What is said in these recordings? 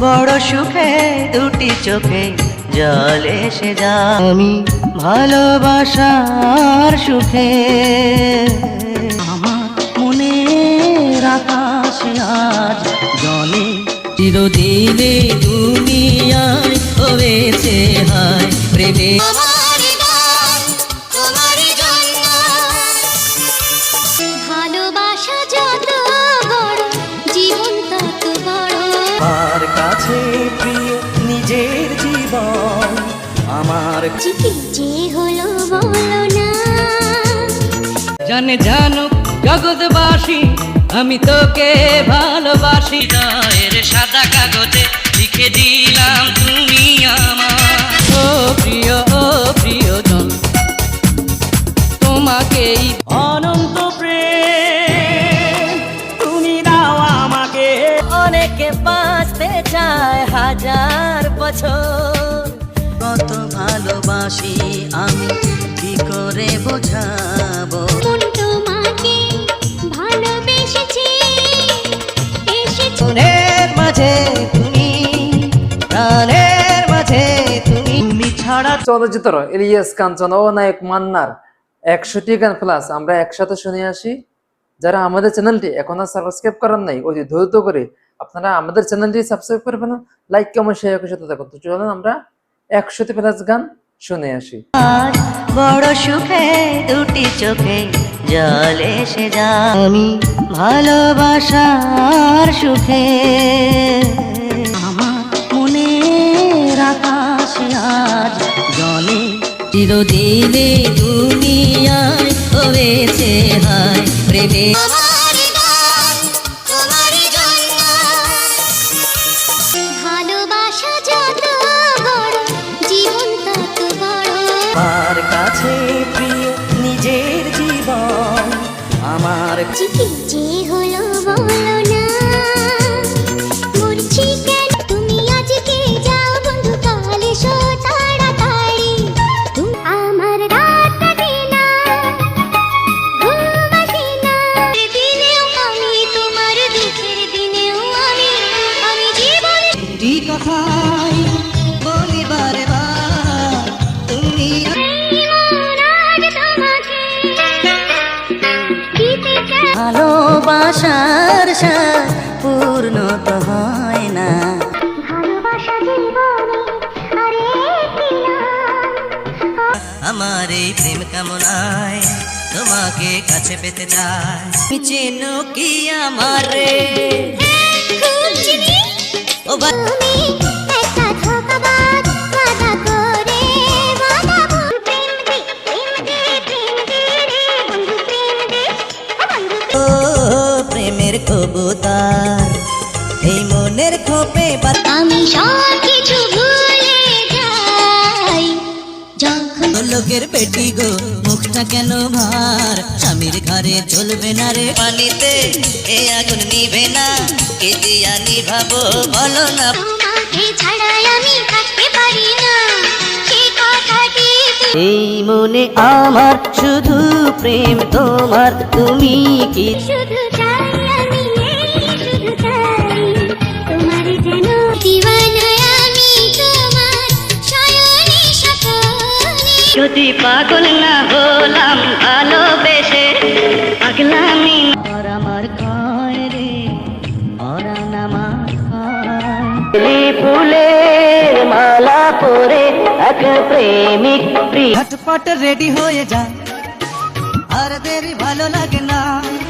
বড় সুখে দুটি চোখে জল এসে যা আমি ভালোবাসার সুখে। আমার মনের আকাশে আজ জলে। চিরদিনে দুনিয়ায় হয়েছে হায়, প্রেমে। জানে জানুক জগৎবাসী আমি তোকে ভালোবাসি। গায়ের সাদা কাগজে লিখে দিলাম তুমি আমার। ও প্রিয় ও প্রিয়জন তোমাকেই অনন্ত প্রেম। তুমি দাও আমাকে। অনেকে বাঁচতে চায় হাজার বছর। কত ভালোবাসি আমি কি করে বোঝাবো মাঝে তুমি প্রাণের মাঝে তুমি। তুমি ছাড়া চলচ্চিত্র ইলিয়াস কাঞ্চন ও নায়ক মান্নার একশোটি গান প্লাস আমরা একসাথে শুনে আসি। যারা আমাদের চ্যানেলটি এখনও সাবস্ক্রাইব করার নাই অতি দ্রুত করে আপনারা আমাদের চ্যানেলটি সাবস্ক্রাইব করে ফেলুন লাইক কমেন্ট শেয়ার করে সাথে থাকুন। তো চলুন আমরা একশোটি প্লাস গান শুনে আসি। বড় সুখে দুটি চোখে জল এসে যা আমি ভালোবাসার সুখে। আমার মনের আকাশে আজ জলে চিরদিনে দুনিয়ায় হয়েছে হায় প্রেমে। ভালোবাসা যত বড় জীবন তত বড়। কাছে প্রিয় আমার চিঠি যে ভালোবাসার স্বাদ পূর্ণ তো হয় না। আমার এই প্রেম কামনায় তোমাকে কাছে পেতে চাই। চেন কি আমার খুব ও কবুতর এই মনের খোপে আমি সব কিছু ভুলে যাই। যখন লোকের পেটি গো মুখটা কেন ভার? স্বামীর ঘরে চলবে না রে পানিতে এ আগুন নিবে না। কে দিয়া নিভাবো বলো না। তোমাকে ছাড়াই আমি থাকতে পারি না। সে কথাটি তুমি এই মনে আমার শুধু প্রেম তোমার তুমি কি? শুধু যদি পাগল না হলাম ভালোবেসে পাগলামি আর আমার কয় রে অরান আমার ফুলের মালা পরে এক প্রেমিক ঝটপট রেডি হয়ে যা আর দেরি ভালো লাগে না।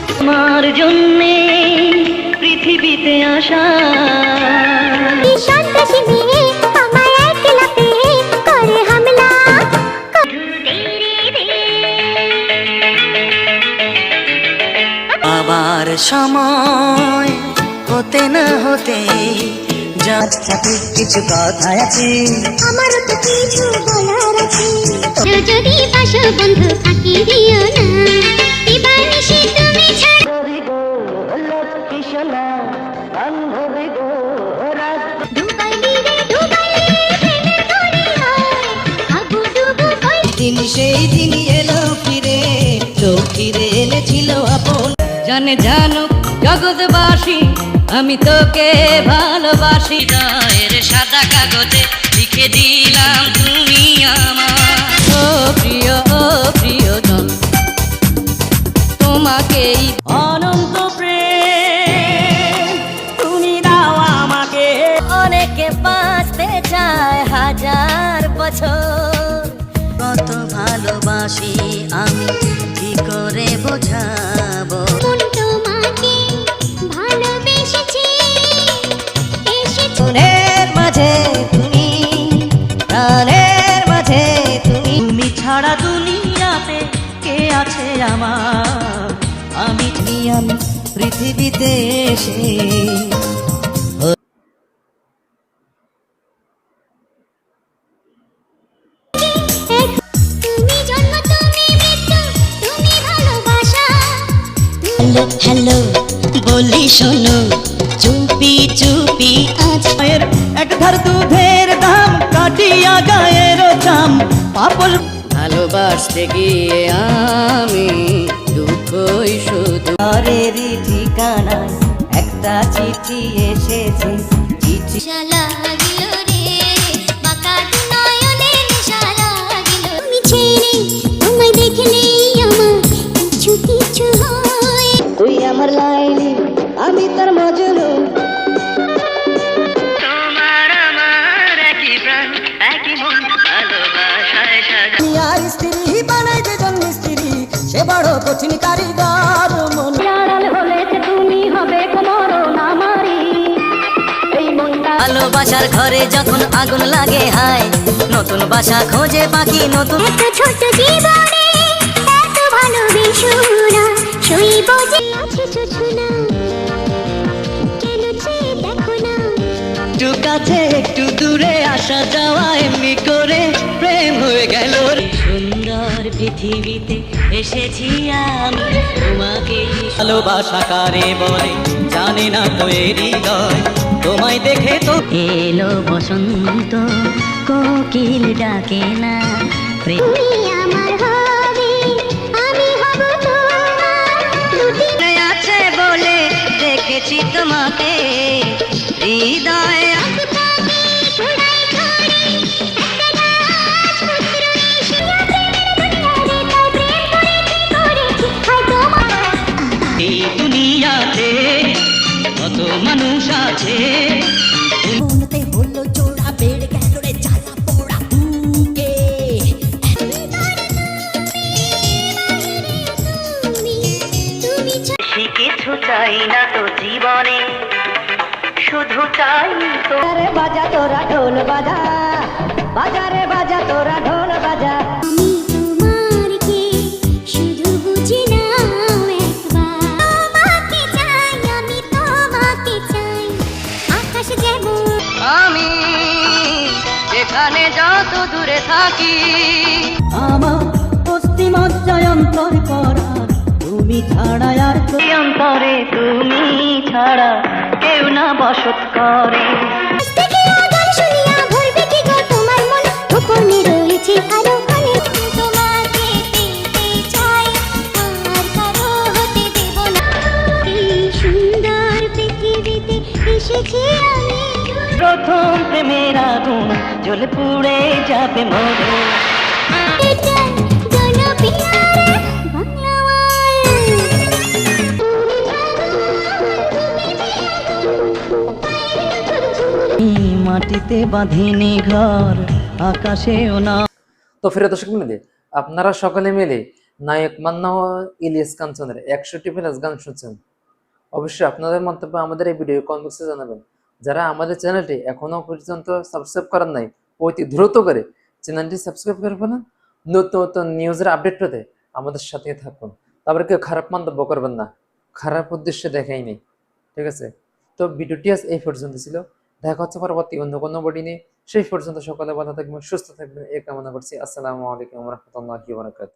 তোমার জন্যে পৃথিবীতে আসা। সময় হতে না হতে কিছু কথা আছে। আমার তো কিছু বলার আছে। যদি পাশো বন্ধু ফাঁকি দিও না। দিন সেই দিন এলো ফিরে তো ফিরে এনেছিল আপন জানে জানুক জগৎবাসী আমি তোকে ভালোবাসি। দয়ের সাদা কাগজে লিখে দিলাম তুমি আমার আছে আমার। আমি আমি পৃথিবীতে এসে। হ্যালো বলি শোনো চুপি চুপি আজ। এক ধার দুধের দাম কাটিয়া গায়ের চাম পাপল ভালোবাসতে গিয়ে আমি দুঃখই শুধু ঘরেরই ঠিকানা একটা চিঠি এসেছে। চিঠি নেশা লাগিল রে বাঁকা দু নয়নে নেশা লাগিল। তুমি ছেড়ে তোমায় দেখলেই আমার কিছু কিছু বড় কঠিন কারিগর মন ভালোবাসার ঘরে যখন আগুন লাগে হায় নতুন বাসা খোঁজে পাখি নতুন এত ছোট জীবনে এত ভালোবেসো না যে আছে না। একটু কাছে একটু দূরে আসা যাওয়া এমনি করে প্রেম হয়ে গেল রে। সুন্দর পৃথিবীতে এসেছি আমি। তোমাকে ভালোবাসা কারে বলে জানে না তো হৃদয়। তোমায় দেখে তো এলো বসন্ত কোকিল ডাকে না। আমার আমি হব তোমার। আছে বলে দেখেছি তোমাকে। হৃদয় চাই না তো জীবনে। শুধু চাই তো বাজা তোরা ঢোল বাজা। বাজারে বাজা তোরা ঢোল বাজা। শুধু বুঝি নাও একবার। তোমাকে চাই আমি তোমাকে চাই। আকাশ যেমন আমি যেখানে যত দূরে থাকি। আমার অস্থি মজ্জায় করার। তুমি ছাড়া আর অন্তরে তুমি ছাড়া কেউ না বসত করে। থেকে আগান শুনিয়া ভরবে কি গো তোমার মাটিতে বাঁধিনি ঘর, আকাশেও না। তো ফিরে দর্শক মিলে আপনারা সকলে মিলে নায়ক মান্না ইলিয়াস কাঞ্চনের একষট্টি প্লাস গান শুনছেন। অবশ্যই আপনাদের মন্তব্য আমাদের এই ভিডিও কমেন্ট বক্সে জানাবেন। যারা আমাদের চ্যানেলটি এখনও পর্যন্ত সাবস্ক্রাইব করেন নাই, অতি দ্রুত করে চ্যানেলটি সাবস্ক্রাইব করে ফেলেন। নতুন নতুন নিউজের আপডেট পেতে আমাদের সাথে থাকুন। তারপরে কেউ খারাপ মন্তব্য করবেন না। খারাপ উদ্দেশ্যে দেখাই নেই ঠিক আছে? তো ভিডিওটি আজ এই পর্যন্ত ছিল। দেখা হচ্ছে পরবর্তী অন্য কোনো বডি নিয়ে। শেষ পর্যন্ত সকলে ভালো থাকবেন, সুস্থ থাকবেন এ কামনা করছি। আসসালামু আলাইকুম রহমতুল্লাহ